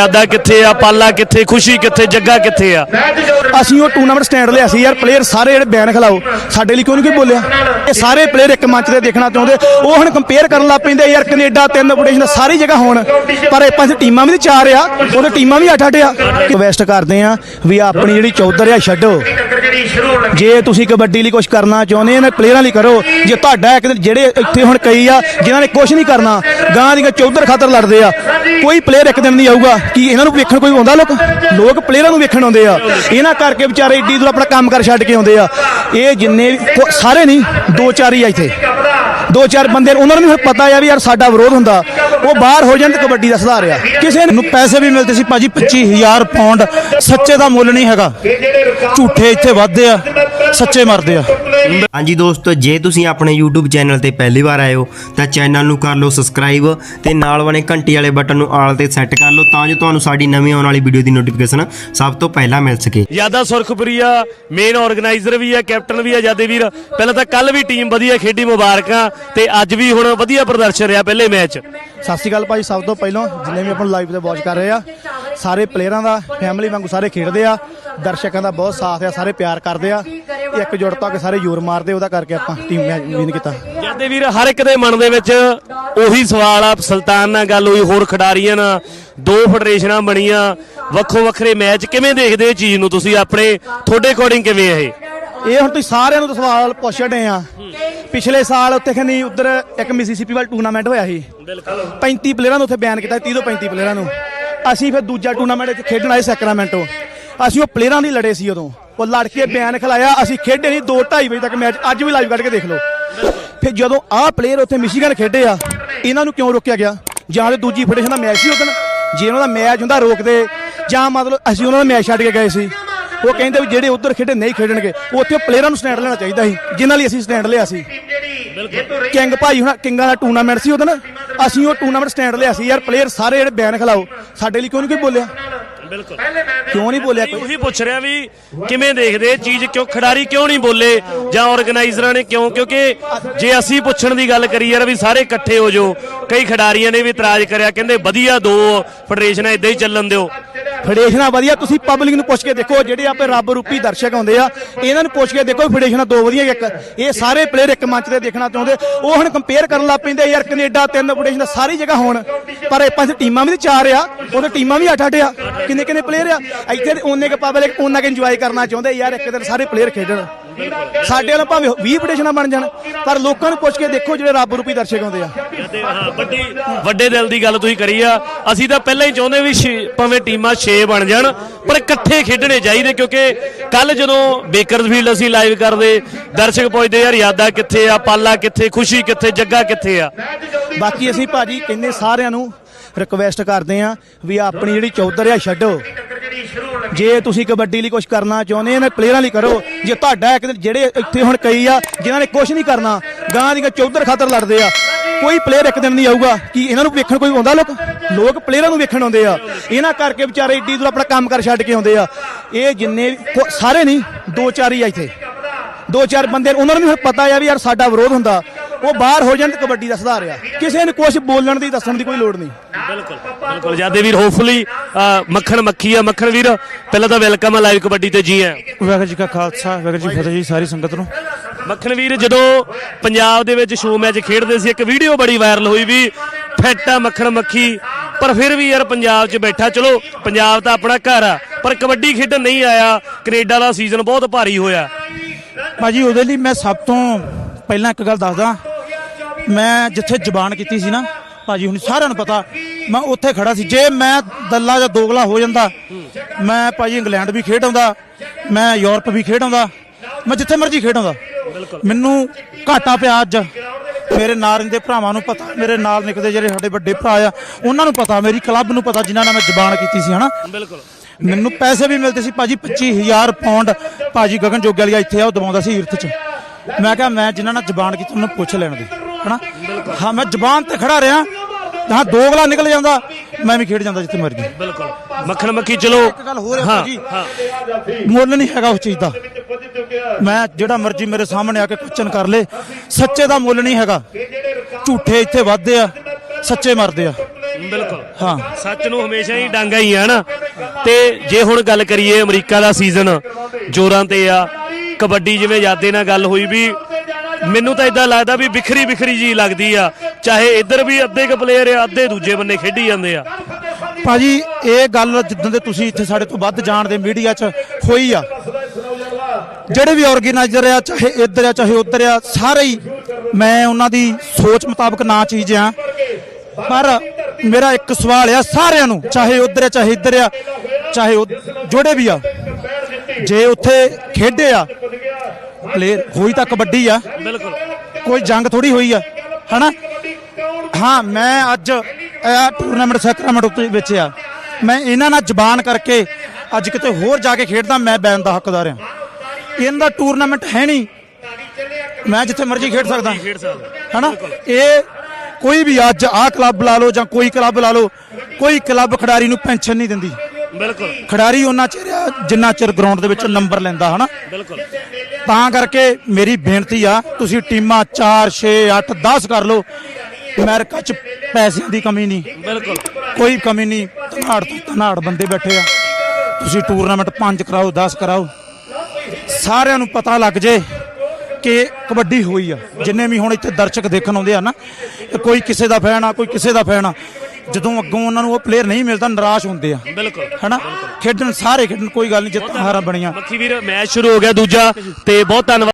ਯਾਦਾ ਕਿੱਥੇ ਆ, ਪਾਲਾ ਕਿੱਥੇ, ਖੁਸ਼ੀ ਕਿੱਥੇ, ਜੱਗਾ ਕਿੱਥੇ ਆ? ਅਸੀਂ ਉਹ ਟੂਰਨਾਮੈਂਟ ਸਟੈਂਡ ਲਿਆ ਸੀ ਯਾਰ ਪਲੇਅਰ ਸਾਰੇ ਜਿਹੜੇ ਬੈਨ ਖਿਲਾਓ, ਸਾਡੇ ਲਈ ਕਿਉਂ ਨਹੀਂ ਕੋਈ ਬੋਲਿਆ? ਇਹ ਸਾਰੇ ਪਲੇਅਰ ਇੱਕ ਮੰਚ ਤੇ ਦੇਖਣਾ ਚਾਹੁੰਦੇ, ਉਹ ਹੁਣ ਕੰਪੇਅਰ ਕਰਨ ਲੱਗ ਪੈਂਦੇ ਯਾਰ, ਕੈਨੇਡਾ, ਤਿੰਨ ਪੋਟੇਸ਼ਨ ਸਾਰੀ ਜਗ੍ਹਾ ਹੋਣ, ਪਰ ਇਹ ਪੰਜ ਟੀਮਾਂ ਵੀ ਚਾਰ ਆ, ਉਹਦੇ ਟੀਮਾਂ ਵੀ ਅੱਠ ਅੱਠ ਆ। ਰਿਕਵੈਸਟ ਕਰਦੇ ਆ ਵੀ ਆਪਣੀ ਜਿਹੜੀ ਚੌਧਰ ਆ, ਛੱਡੋ। ਜੇ ਤੁਸੀਂ ਕਬੱਡੀ ਲਈ ਕੁਝ ਕਰਨਾ ਚਾਹੁੰਦੇ ਆ ਨਾ ਪਲੇਅਰਾਂ ਲਈ ਕਰੋ। ਜੇ ਤੁਹਾਡਾ ਇੱਕ ਦਿਨ ਜਿਹੜੇ ਇੱਥੇ ਹੁਣ ਕਈ ਆ, ਜਿਨ੍ਹਾਂ ਨੇ ਕੁਝ ਨਹੀਂ ਕਰਨਾ, ਗਾਂ ਦੀਆਂ ਚੌਧਰ ਖਾਤਰ ਲੜਦੇ ਆ। ਕੋਈ ਪਲੇਅਰ ਇੱਕ ਦਿਨ ਨਹੀਂ ਆਊਗਾ, ਕਿ ਇਹਨਾਂ ਨੂੰ ਵੇਖਣ ਕੋਈ ਆਉਂਦਾ ਲੋਕ? ਲੋਕ ਪਲੇਅਰਾਂ ਨੂੰ ਵੇਖਣ ਆਉਂਦੇ ਆ। ਇਹਨਾਂ ਕਰਕੇ ਵਿਚਾਰੇ ਏਡੀ ਦੂਰ ਆਪਣਾ ਕੰਮ ਕਰ ਛੱਡ ਕੇ ਆਉਂਦੇ ਆ। ਇਹ ਜਿੰਨੇ ਵੀ ਸਾਰੇ ਨਹੀਂ, ਦੋ ਚਾਰ ਹੀ ਆ ਇੱਥੇ। ਦੋ ਚਾਰ ਬੰਦੇ ਉਹਨਾਂ ਨੂੰ ਵੀ ਪਤਾ ਆ ਵੀ ਯਾਰ ਸਾਡਾ ਵਿਰੋਧ ਹੁੰਦਾ। ਉਹ ਬਾਹਰ ਹੋ ਜਾਣ ਤੇ ਕਬੱਡੀ ਦਾ ਸੁਧਾਰ ਆ। ਕਿਸੇ ਨੂੰ ਨੂੰ ਪੈਸੇ ਵੀ ਮਿਲਦੇ ਸੀ, ਭਾਜੀ 25000 ਪਾਉਂਡ ਸੱਚੇ ਦਾ ਮੁੱਲ ਨਹੀਂ ਹੈਗਾ। ਝੂਠੇ ਇੱਥੇ ਵੱਧਦੇ ਆ। ਸੱਚੇ ਮਰਦੇ ਆ। ਹਾਂਜੀ ਦੋਸਤੋ ਜੇ ਤੁਸੀਂ ਆਪਣੇ YouTube ਚੈਨਲ ਤੇ ਪਹਿਲੀ ਵਾਰ ਆਏ ਹੋ ਤਾਂ ਚੈਨਲ ਨੂੰ ਕਰ ਲਓ ਸਬਸਕ੍ਰਾਈਬ ਤੇ ਨਾਲ ਬਣੇ ਘੰਟੀ ਵਾਲੇ ਬਟਨ ਨੂੰ ਆਲ ਤੇ ਸੈੱਟ ਕਰ ਲਓ ਤਾਂ ਜੋ ਤੁਹਾਨੂੰ ਸਾਡੀ ਨਵੀਂ ਆਉਣ ਵਾਲੀ ਵੀਡੀਓ ਦੀ ਨੋਟੀਫਿਕੇਸ਼ਨ ਸਭ ਤੋਂ ਪਹਿਲਾਂ ਮਿਲ ਸਕੇ। ਯਾਦਾ ਸੁਰਖਪੁਰੀਆ ਮੇਨ ਆਰਗੇਨਾਈਜ਼ਰ ਵੀ ਆ ਕੈਪਟਨ ਵੀ ਆ ਯਾਦੇ ਵੀਰ। ਪਹਿਲਾਂ ਤਾਂ ਕੱਲ ਵੀ ਟੀਮ ਵਧੀਆ ਖੇਡੀ ਮੁਬਾਰਕਾਂ ਤੇ ਅੱਜ ਵੀ ਹੁਣ ਵਧੀਆ ਪ੍ਰਦਰਸ਼ਨ ਰਿਹਾ ਪਹਿਲੇ ਮੈਚ ਸਤਿ ਸ਼੍ਰੀ ਅਕਾਲ ਭਾਈ ਸਭ ਤੋਂ ਪਹਿਲਾਂ ਜਿੰਨੇ ਵੀ ਆਪਾਂ ਲਾਈਵ ਤੇ ਵਾਚ ਕਰ ਰਹੇ ਆ ਸਾਰੇ ਪਲੇਅਰਾਂ ਦਾ ਫੈਮਿਲੀ ਵਾਂਗੂ ਸਾਰੇ ਖੇਡਦੇ ਆ ਦਰਸ਼ਕਾਂ ਦਾ ਬਹੁਤ ਸਾਥ ਆ ਸਾਰੇ ਪਿਆਰ ਕਰਦੇ ਆ। ਇੱਕ ਜੁੜਤਾ ਕੇ ਸਾਰੇ ਜ਼ੋਰ ਮਾਰਦੇ ਉਹਦਾ ਕਰਕੇ ਆਪਾਂ ਟੀਮ ਮੈਚ ਵਿਨ ਕੀਤਾ। ਯਾਦੇ ਵੀਰ ਹਰ ਇੱਕ ਦੇ ਮਨ ਦੇ ਵਿੱਚ ਉਹੀ ਸਵਾਲ ਆ ਸੁਲਤਾਨ ਨਾਲ ਗੱਲ ਹੋਈ ਹੋਰ ਖਿਡਾਰੀਆਂ ਨਾਲ। ਦੋ ਫੈਡਰੇਸ਼ਨਾਂ ਬਣੀਆਂ ਵੱਖੋ ਵੱਖਰੇ ਮੈਚ। ਕਿਵੇਂ ਦੇਖਦੇ ਇਹ ਚੀਜ਼ ਨੂੰ ਤੁਸੀਂ ਆਪਣੇ? ਤੁਹਾਡੇ ਅਕੋਰਡਿੰਗ ਕਿਵੇਂ ਆ ਇਹ? ਇਹ ਹੁਣ ਤੁਸੀਂ ਸਾਰਿਆਂ ਨੂੰ ਸਵਾਲ ਪੁੱਛ ਰਹੇ ਆ। ਪਿਛਲੇ ਸਾਲ ਉੱਥੇ ਖਨੀ ਉਧਰ ਇੱਕ ਮਿਸੀਸੀਪੀ ਵੱਲ ਟੂਰਨਾਮੈਂਟ ਹੋਇਆ ਸੀ। 35 ਪਲੇਅਰਾਂ ਨੂੰ ਉੱਥੇ ਬਿਆਨ ਕੀਤਾ 30 ਤੋਂ 35 ਪਲੇਅਰਾਂ ਨੂੰ। ਅਸੀਂ ਫਿਰ ਦੂਜਾ ਟੂਰਨਾਮੈਂਟ ਇੱਥੇ ਖੇਡਣ ਆਏ ਸੈਕਰਾਮੈਂਟੋ ਅਸੀਂ ਉਹ ਪਲੇਅਰਾਂ ਦੀ ਲੜੇ ਸੀ ਉਦੋਂ। ਉਹ ਲੜ ਕੇ ਬਿਆਨ ਖਿਲਾਇਆ, ਅਸੀਂ ਖੇਡੇ ਨਹੀਂ 2:30 ਵਜੇ ਤੱਕ ਮੈਚ, ਅੱਜ ਵੀ ਲਾਈਵ ਕੱਢ ਕੇ ਦੇਖ ਲਓ। ਫਿਰ ਜਦੋਂ ਆਹ ਪਲੇਅਰ ਉੱਥੇ ਮਿਸ਼ੀਗਨ ਖੇਡੇ ਆ, ਇਹਨਾਂ ਨੂੰ ਕਿਉਂ ਰੋਕਿਆ ਗਿਆ? ਜਾਂ ਤੇ ਦੂਜੀ ਫੈਡਰੇਸ਼ਨ ਦਾ ਮੈਚ ਸੀ ਉਦੋਂ ਜੇ ਉਹਨਾਂ ਦਾ ਮੈਚ ਹੁੰਦਾ ਰੋਕਦੇ, ਜਾਂ ਮਤਲਬ ਅਸੀਂ ਉਹਨਾਂ ਦਾ ਮੈਚ ਛੱਡ ਕੇ ਗਏ ਸੀ। ਉਹ ਕਹਿੰਦੇ ਵੀ ਜਿਹੜੇ ਉਧਰ ਖੇਡੇ ਨਹੀਂ ਖੇਡਣਗੇ ਉੱਥੇ ਪਲੇਅਰਾਂ ਨੂੰ ਸਟੈਂਡ ਲੈਣਾ ਚਾਹੀਦਾ ਸੀ, ਜਿਨ੍ਹਾਂ ਲਈ ਅਸੀਂ ਸਟੈਂਡ ਲਿਆ ਸੀ। ਕਿੰਗ ਭਾਈ ਹੁਣ, ਕਿੰਗਾਂ ਦਾ ਟੂਰਨਾਮੈਂਟ ਸੀ ਉਹਦਾ ਨਾ ਅਸੀਂ ਉਹ ਟੂਰਨਾਮੈਂਟ ਸਟੈਂਡ ਲਿਆ ਸੀ। ਯਾਰ ਪਲੇਅਰ ਸਾਰੇ ਜਿਹੜੇ ਬੈਨ ਖਿਲਾਓ, ਸਾਡੇ ਲਈ ਕਿਉਂ ਨਹੀਂ ਕੋਈ ਬੋਲਿਆ? ਬਿਲਕੁਲ। ਕਿਉਂ ਨਹੀਂ ਬੋਲਿਆ ਕੋਈ? ਉਹੀ ਪੁੱਛ ਰਿਹਾ ਵੀ ਕਿਵੇਂ ਦੇਖਦੇ ਇਹ ਚੀਜ਼? ਕਿਉਂ ਖਿਡਾਰੀ ਕਿਉਂ ਨਹੀਂ ਬੋਲੇ? ਜਾਂ ਆਰਗੇਨਾਈਜ਼ਰਾਂ ਨੇ ਕਿਉਂ? ਕਿਉਂਕਿ ਜੇ ਅਸੀਂ ਪੁੱਛਣ ਦੀ ਗੱਲ ਕਰੀ ਯਾਰ ਵੀ ਸਾਰੇ ਇਕੱਠੇ ਹੋ ਜਾਓ। ਕਈ ਖਿਡਾਰੀਆਂ ਨੇ ਵੀ ਇਤਰਾਜ਼ ਕਰਿਆ ਕਹਿੰਦੇ ਵਧੀਆ ਦੋ ਫੈਡਰੇਸ਼ਨਾਂ ਇਦਾਂ ਹੀ ਚੱਲਣ ਦਿਓ। ਫੈਡਰੇਸ਼ਨਾਂ ਵਧੀਆ। ਤੁਸੀਂ ਪਬਲਿਕ ਨੂੰ ਪੁੱਛ ਕੇ ਦੇਖੋ, ਜਿਹੜੇ ਆਪੇ ਰੱਬ ਰੂਪੀ ਦਰਸ਼ਕ ਆਉਂਦੇ ਆ, ਇਹਨਾਂ ਨੂੰ ਪੁੱਛ ਕੇ ਦੇਖੋ ਫੈਡਰੇਸ਼ਨਾਂ ਦੋ ਵਧੀਆ ਇੱਕ। ਇਹ ਸਾਰੇ ਪਲੇਅਰ ਇੱਕ ਮੰਚ ਤੇ ਦੇਖਣਾ ਚਾਹੁੰਦੇ। ਉਹ ਹੁਣ ਕੰਪੇਅਰ ਕਰਨ ਲੱਗ ਪੈਂਦੇ ਯਾਰ ਕੈਨੇਡਾ, ਤਿੰਨ ਫੈਡਰੇਸ਼ਨ ਸਾਰੀ ਜਗ੍ਹਾ ਹੋਣ। ਪਰ ਇਹ ਪੰਜ ਟੀਮਾਂ ਵੀ ਚਾਰ ਆ, ਉਹਦੇ ਟੀਮਾਂ ਵੀ ਅੱਠ ਅੱਠ ਆ। ਕਿੰਨੇ ਕਿੰਨੇ ਪਲੇਅਰ ਆ? ਇੱਥੇ ਤੇ ਉਹਨੇ ਕੇ ਪਬਲਿਕ ਉਹਨਾਂ ਕੇ ਇੰਜੋਏ ਕਰਨਾ ਚਾਹੁੰਦੇ। ਯਾਰ ਇੱਕ ਦਿਨ ਸਾਰੇ ਪਲੇਅਰ ਖੇਡਣ। ਸਾਡੇ ਵਾਲਾ ਭਾਵੇਂ 20 ਫੈਡਰੇਸ਼ਨਾਂ ਬਣ ਜਾਣ ਪਰ ਲੋਕਾਂ ਨੂੰ ਪੁੱਛ ਕੇ ਦੇਖੋ ਜਿਹੜੇ ਰੱਬ ਰੂਪੀ ਦਰਸ਼ਕ ਆਉਂਦੇ ਆ। ਹਾਂ ਵੱਡੀ ਵੱਡੇ ਦਿਲ ਦੀ ਗੱਲ ਤੁਸੀਂ ਕਰੀ ਆ ਅਸੀਂ ਤਾਂ ਪਹਿਲਾਂ ਹੀ ਚਾਹੁੰਦੇ ਵੀ ਛੇ- ਭਾਵੇਂ ਟੀਮਾਂ 6 ਬਣ ਜਾਣ ਪਰ ਇਕੱਠੇ ਖੇਡਣੇ ਚਾਹੀਦੇ ਕਿਉਂਕਿ ਕੱਲ ਜਦੋਂ ਬੇਕਰਸਫੀਲਡ ਅਸੀਂ ਲਾਈਵ ਕਰਦੇ ਦਰਸ਼ਕ ਪੁੱਛਦੇ ਯਾਰ ਯਾਦਾ ਕਿੱਥੇ ਆ ਪਾਲਾ ਕਿੱਥੇ ਖੁਸ਼ੀ ਕਿੱਥੇ ਜੱਗਾ ਕਿੱਥੇ ਆ? ਬਾਕੀ ਅਸੀਂ ਭਾਜੀ ਕਹਿੰਦੇ ਸਾਰਿਆਂ ਨੂੰ ਰਿਕਵੈਸਟ ਕਰਦੇ ਆ ਵੀ ਆਪਣੀ ਜਿਹੜੀ ਚੌਧਰ ਆ ਛੱਡੋ। ਜੇ ਤੁਸੀਂ ਕਬੱਡੀ ਲਈ ਕੁਝ ਕਰਨਾ ਚਾਹੁੰਦੇ ਆ ਨਾ ਪਲੇਅਰਾਂ ਲਈ ਕਰੋ। ਜੇ ਤੁਹਾਡਾ ਇੱਕ ਦਿਨ ਜਿਹੜੇ ਇੱਥੇ ਹੁਣ ਕਈ ਆ, ਜਿਨ੍ਹਾਂ ਨੇ ਕੁਝ ਨਹੀਂ ਕਰਨਾ ਗਾਂ ਦੀਆਂ ਚੌਧਰ ਖਾਤਰ ਲੜਦੇ ਆ। ਕੋਈ ਪਲੇਅਰ ਇੱਕ ਦਿਨ ਨਹੀਂ ਆਊਗਾ, ਕਿ ਇਹਨਾਂ ਨੂੰ ਵੇਖਣ ਕੋਈ ਆਉਂਦਾ ਲੋਕ? ਲੋਕ ਪਲੇਅਰਾਂ ਨੂੰ ਵੇਖਣ ਆਉਂਦੇ ਆ। ਇਹਨਾਂ ਕਰਕੇ ਵਿਚਾਰੇ ਏਡੀ ਦੂਰ ਆਪਣਾ ਕੰਮ ਕਰ ਛੱਡ ਕੇ ਆਉਂਦੇ ਆ। ਇਹ ਜਿੰਨੇ ਵੀ ਸਾਰੇ ਨਹੀਂ, ਦੋ ਚਾਰ ਹੀ ਆ ਇੱਥੇ। ਦੋ ਚਾਰ ਬੰਦੇ, ਉਹਨਾਂ ਨੂੰ ਪਤਾ ਆ ਵੀ ਯਾਰ ਸਾਡਾ ਵਿਰੋਧ ਹੁੰਦਾ। ਉਹ ਬਾਹਰ ਹੋ ਜਾਣ ਤੇ ਕਬੱਡੀ ਦਾ ਸੁਧਾਰ ਆ। ਕਿਸੇ ਨੂੰ ਕੁਝ ਬੋਲਣ ਦੀ ਦੱਸਣ ਦੀ ਕੋਈ ਲੋੜ ਨਹੀਂ। ਬਿਲਕੁਲ ਬਿਲਕੁਲ। ਜਾਦੇ ਵੀਰ ਹੋਪਫੁਲੀ ਮੱਖਣ ਮੱਖੀ ਆ ਮੱਖਣ ਵੀਰ। ਪਹਿਲਾਂ ਤਾਂ ਵੈਲਕਮ ਆ ਲਾਈਵ ਕਬੱਡੀ ਤੇ ਜੀ ਆ ਵਾਹਿਗੁਰੂ ਜੀ ਕਾ ਖਾਲਸਾ ਵਾਹਿਗੁਰੂ ਜੀ ਫਤਿਹ ਜੀ ਸਾਰੀ ਸੰਗਤ ਨੂੰ। ਮੱਖਣ ਵੀਰ ਜਦੋਂ ਪੰਜਾਬ ਦੇ ਵਿੱਚ ਸ਼ੋ ਮੈਚ ਖੇਡਦੇ ਸੀ ਇੱਕ ਵੀਡੀਓ ਬੜੀ ਵਾਇਰਲ ਹੋਈ ਵੀ ਫੈਟਾ ਮੱਖਣ ਮੱਖੀ। ਪਰ ਫਿਰ ਵੀ ਯਾਰ ਪੰਜਾਬ 'ਚ ਬੈਠਾ ਚਲੋ ਪੰਜਾਬ ਤਾਂ ਆਪਣਾ ਘਰ ਆ ਪਰ ਕਬੱਡੀ ਖੇਡਣ ਨਹੀਂ ਆਇਆ। ਕੈਨੇਡਾ ਦਾ ਸੀਜ਼ਨ ਬਹੁਤ ਭਾਰੀ ਹੋਇਆ। ਭਾਜੀ ਉਹਦੇ ਲਈ ਮੈਂ ਸਭ ਤੋਂ ਪਹਿਲਾਂ ਇੱਕ ਗੱਲ ਦੱਸਦਾ। ਮੈਂ ਜਿੱਥੇ ਜ਼ਬਾਨ ਕੀਤੀ ਸੀ ਨਾ ਭਾਜੀ ਹੁਣ ਸਾਰਿਆਂ ਨੂੰ ਪਤਾ ਮੈਂ ਉੱਥੇ ਖੜਾ ਸੀ। ਜੇ ਮੈਂ ਦੱਲਾ ਜਾਂ ਦੋਗਲਾ ਹੋ ਜਾਂਦਾ ਮੈਂ ਭਾਜੀ ਇੰਗਲੈਂਡ ਵੀ ਖੇਡ ਆਉਂਦਾ ਮੈਂ ਯੂਰਪ ਵੀ ਖੇਡ ਆਉਂਦਾ ਮੈਂ ਜਿੱਥੇ ਮਰਜ਼ੀ ਖੇਡ ਆਉਂਦਾ। ਮੈਨੂੰ ਘਾਟਾ ਪਿਆ ਅੱਜ। ਮੇਰੇ ਨਾਲ ਰਹਿੰਦੇ ਭਰਾਵਾਂ ਨੂੰ ਪਤਾ ਮੇਰੇ ਨਾਲ ਨਿਕਦੇ ਜਿਹੜੇ ਸਾਡੇ ਵੱਡੇ ਭਰਾ ਆ ਉਹਨਾਂ ਨੂੰ ਪਤਾ ਮੇਰੀ ਕਲੱਬ ਨੂੰ ਪਤਾ ਜਿਨ੍ਹਾਂ ਨਾਲ ਮੈਂ ਜ਼ਬਾਨ ਕੀਤੀ ਸੀ ਹਨਾ? ਬਿਲਕੁਲ। ਮੈਨੂੰ ਪੈਸੇ ਵੀ ਮਿਲਦੇ ਸੀ ਭਾਜੀ 25000 ਪਾਉਂਡ ਭਾਜੀ ਗਗਨ ਜੋਗੀ ਵਾਲੀ ਇੱਥੇ ਆ ਉਹ ਦਵਾਉਂਦਾ ਸੀ ਈਰਥ ਚ। ਮੈਂ ਕਿਹਾ ਮੈਂ ਜਿਨ੍ਹਾਂ ਨਾਲ ਜ਼ਬਾਨ ਕੀਤੀ ਉਹਨੂੰ ਪੁੱਛ ਲੈਣ ਦੇ। ਹਨਾ? ਹਾਂ ਮੈਂ ਜ਼ਬਾਨ ਤੇ ਖੜਾ ਰਿਹਾ। ਹਾਂ ਦੋਗਲਾ ਨਿਕਲ ਜਾਂਦਾ। ਮੈਂ ਵੀ ਖੇਡ ਜਾਂਦਾ ਜਿੱਥੇ ਮਰਜ਼ੀ। ਬਿਲਕੁਲ। ਮੱਖਣ ਮੱਖੀ ਚਲੋ। ਇੱਕ ਗੱਲ ਹੋਰ ਹੈ ਹਾਂ, ਭਾਜੀ। ਮੁੱਲ ਨਹੀਂ ਹੈਗਾ ਉਸ ਚੀਜ਼ ਦਾ। ਮੈਂ ਜਿਹੜਾ ਮਰਜ਼ੀ ਮੇਰੇ ਸਾਹਮਣੇ ਆ ਕੇ ਕੁਐਸਚਨ ਕਰ ਲੇ ਸੱਚੇ ਦਾ ਮੁੱਲ ਨਹੀਂ ਹੈਗਾ। ਝੂਠੇ ਇੱਥੇ ਵੱਧਦੇ ਆ ਸੱਚੇ ਮਰਦੇ ਆ। ਬਿਲਕੁਲ। ਹਾਂ। ਸੱਚ ਨੂੰ ਹਮੇਸ਼ਾ ਹੀ ਡਾਂਗਾ ਹੀ ਆ ਨਾ ਤੇ ਜੇ ਹੁਣ ਗੱਲ ਕਰੀਏ ਅਮਰੀਕਾ ਦਾ ਸੀਜ਼ਨ ਜੋਰਾਂ ਤੇ ਆ। ਕਬੱਡੀ ਜਿਵੇਂ ਯਾਦੇ ਨਾਲ ਗੱਲ ਹੋਈ ਵੀ ਮੈਨੂੰ ਤਾਂ ਇਦਾਂ ਲੱਗਦਾ ਵੀ ਵਿਖਰੀ ਵਿਖਰੀ ਜੀ ਲੱਗਦੀ ਆ, ਚਾਹੇ ਇੱਧਰ ਵੀ ਅੱਧੇ ਕ ਪਲੇਅਰ ਆ, ਅੱਧੇ ਦੂਜੇ ਬੰਨੇ ਖੇਡੀ ਜਾਂਦੇ ਆ। ਭਾਜੀ, ਇਹ ਗੱਲ ਜਿੱਦਾਂ ਦੇ ਤੁਸੀਂ ਇੱਥੇ ਸਾਡੇ ਤੋਂ ਵੱਧ ਜਾਣਦੇ ਮੀਡੀਆ 'ਚ ਹੋਈ ਆ, ਜਿਹੜੇ ਵੀ ਆਰਗੇਨਾਈਜ਼ਰ ਆ, ਚਾਹੇ ਇੱਧਰ ਆ, ਚਾਹੇ ਉੱਧਰ ਆ, ਸਾਰੇ ਹੀ ਮੈਂ ਉਹਨਾਂ ਦੀ ਸੋਚ ਮੁਤਾਬਕ ਨਾ ਚੀਜ਼ ਆ। ਪਰ ਮੇਰਾ ਇੱਕ ਸਵਾਲ ਆ ਸਾਰਿਆਂ ਨੂੰ, ਚਾਹੇ ਉੱਧਰ ਆ, ਚਾਹੇ ਇੱਧਰ ਆ, ਚਾਹੇ ਉਹ- ਜਿਹੜੇ ਵੀ ਆ, ਜੇ ਉੱਥੇ ਖੇਡੇ ਆ ਪਲੇਅਰ ਹੋਈ ਤਾਂ ਕਬੱਡੀ ਆ। ਬਿਲਕੁਲ। ਕੋਈ ਜੰਗ ਥੋੜੀ ਹੋਈ ਆ ਹਨਾ? ਹਾਂ ਮੈਂ ਅੱਜ ਇਹ ਟੂਰਨਾਮੈਂਟ ਸੈਕਰਾਮੈਂਟ ਉੱਤੇ ਵਿੱਚ ਆ ਮੈਂ ਇਹਨਾਂ ਨਾਲ ਜ਼ਬਾਨ ਕਰਕੇ ਅੱਜ ਕਿਤੇ ਹੋਰ ਜਾ ਕੇ ਖੇਡਦਾ ਮੈਂ ਬੈਨ ਦਾ ਹੱਕਦਾਰ ਆ ਇਹਨਾਂ ਦਾ ਟੂਰਨਾਮੈਂਟ ਹੈ ਨਹੀਂ। ਮੈਂ ਜਿੱਥੇ ਮਰਜ਼ੀ ਖੇਡ ਸਕਦਾ। ਖੇਡ ਸਕਦਾ। ਹਨਾ? ਇਹ ਕੋਈ ਵੀ ਅੱਜ ਆਹ ਕਲੱਬ ਲਾ ਲਓ ਜਾਂ ਕੋਈ ਕਲੱਬ ਲਾ ਲਓ ਕੋਈ ਕਲੱਬ ਖਿਡਾਰੀ ਨੂੰ ਪੈਨਸ਼ਨ ਨਹੀਂ ਦਿੰਦੀ। ਬਿਲਕੁਲ। ਖਿਡਾਰੀ ਉਹਨਾਂ ਆ ਜਿੰਨਾ ਚਿਰ ਗਰਾਊਂਡ ਦੇ ਵਿੱਚ ਨੰਬਰ ਲੈਂਦਾ ਹਨਾ? ਬਿਲਕੁਲ। ਤਾਂ ਕਰਕੇ ਮੇਰੀ ਬੇਨਤੀ ਆ ਤੁਸੀਂ ਟੀਮਾਂ 4 6 8 10 ਕਰ ਲਓ। ਅਮਰੀਕਾ 'ਚ ਪੈਸਿਆਂ ਦੀ ਕਮੀ ਨਹੀਂ। ਬਿਲਕੁਲ। ਕੋਈ ਕਮੀ ਨਹੀਂ। ਧਨਾੜ ਤੋਂ ਧਨਾੜ ਬੰਦੇ ਬੈਠੇ ਆ। ਤੁਸੀਂ ਟੂਰਨਾਮੈਂਟ 5 ਕਰਾਓ 10 ਕਰਾਓ। ਸਾਰਿਆਂ ਨੂੰ ਪਤਾ ਲੱਗ ਜੇ ਕਿ ਕਬੱਡੀ ਹੋਈ ਆ। ਜਿੰਨੇ ਵੀ ਹੁਣ ਇੱਥੇ ਦਰਸ਼ਕ ਦੇਖਣ ਆਉਂਦੇ ਆ ਨਾ ਕੋਈ ਕਿਸੇ ਦਾ ਫੈਨ ਆ ਕੋਈ ਕਿਸੇ ਦਾ ਫੈਨ ਆ। ਜਦੋਂ ਅੱਗੋਂ ਉਹਨਾਂ ਨੂੰ ਉਹ ਪਲੇਅਰ ਨਹੀਂ ਮਿਲਦਾ ਨਿਰਾਸ਼ ਹੁੰਦੇ ਆ। ਬਿਲਕੁਲ। ਹਨਾ? ਖੇਡਣ ਸਾਰੇ ਖੇਡਣ ਕੋਈ ਗੱਲ ਨਹੀਂ ਜਿੱਤਾਂ ਹਾਰਾਂ ਬਣੀਆਂ। ਮੱਖੀ ਵੀਰ ਮੈਚ ਸ਼ੁਰੂ ਹੋ ਗਿਆ ਦੂਜਾ ਤੇ ਬਹੁਤ ਧੰਨਵਾਦ।